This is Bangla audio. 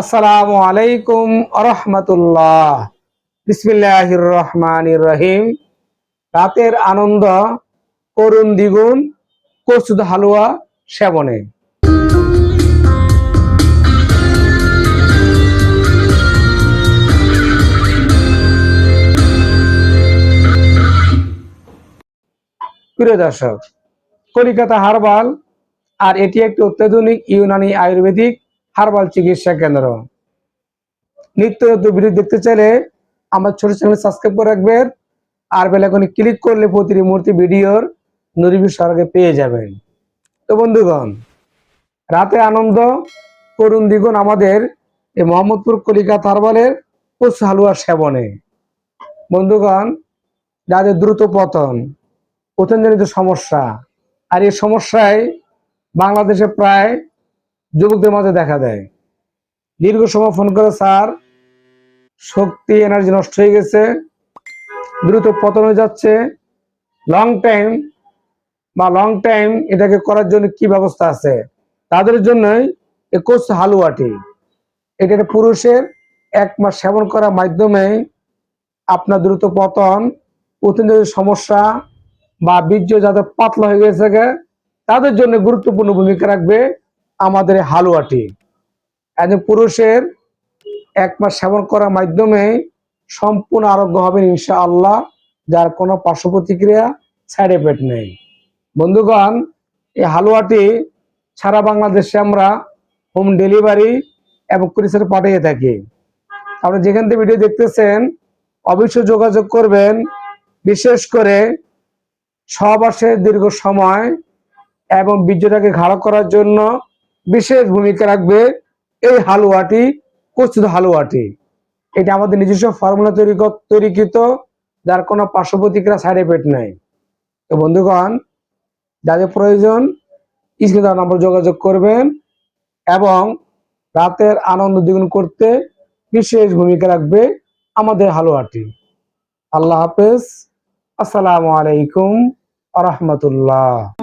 আসসালামু আলাইকুম আরহামতুল্লাহ। বিসমিল্লাহির রহমানির রহিম রাতের আনন্দ, করুণ দ্বিগুণ কচুদ হালুয়া, সেবনে। প্রিয় দর্শক, কলিকাতা হারবাল আর এটি একটি অত্যাধুনিক ইউনানি আয়ুর্বেদিক হারবাল চিকিৎসা কেন্দ্র। নিত্য নতুন ভিডিও দেখতে চাইলে আমার ছোট চ্যানেল সাবস্ক্রাইব করে রাখবেন আর বেলাকনে ক্লিক করলে প্রতিটি মুহূর্তে ভিডিওর নরিবি সরগে পেয়ে যাবেন। তো বন্ধুগণ, রাতে আনন্দ করুন দ্বিগুণ আমাদের এই মোহাম্মদপুর কলিকাতা হারবালের পশু হালুয়া সেবনে। বন্ধুগণ, যাদের দ্রুত পতন পতনজনিত সমস্যা, আর এই সমস্যায় বাংলাদেশে প্রায় যুবকদের মাঝে দেখা দেয়। দীর্ঘ সময় ফোন করে, স্যার, শক্তি এনার্জি নষ্ট হয়ে গেছে, দ্রুত পতন হয়ে যাচ্ছে। লং টাইম বা লং টাইম এটাকে করার জন্য কি ব্যবস্থা আছে? তাদের জন্যই একুশ হালুয়াটি। এটা পুরুষের এক মাস সেবন করার মাধ্যমে আপনার দ্রুত পতন অতিরিক্ত সমস্যা বা বীর্য যাদের পাতলা হয়ে গেছে তাদের জন্য গুরুত্বপূর্ণ ভূমিকা রাখবে। আমাদের হালুয়াটি একজন পুরুষের এক মাস সেবন করার মাধ্যমে সম্পূর্ণ আরোগ্য হবেন ইনশা আল্লাহ যার কোনো পার্শ্ব প্রতিক্রিয়া সাইড এফেক্ট নেই। বন্ধুগণ, এই হালুয়াটি সারা বাংলাদেশে আমরা হোম ডেলিভারি এবং কুরিসের পাঠিয়ে থাকি। আপনি যেখান থেকে ভিডিও দেখতেছেন, অবশ্যই যোগাযোগ করবেন। বিশেষ করে সহবাসের দীর্ঘ সময় এবং বীর্যটাকে ঘাড় করার জন্য বিশেষ ভূমিকা রাখবে এই হালুয়াটি কচুদ হালুয়াটি। এটা আমাদের নিজস্ব ফর্মুলা তৈরি তৈরিকৃত, যার কোনো পার্শ্ব প্রতিক্রিয়া সাইড এফেক্ট নাই। তো বন্ধুগণ, যাদের প্রয়োজন, স্ক্রিনে নম্বর যোগাযোগ করবেন এবং রাতের আনন্দ দ্বিগুণ করতে বিশেষ ভূমিকা রাখবে আমাদের হালুয়াটি। আল্লাহ হাফেজ। আসসালামু আলাইকুম আ রহমতুল্লাহ।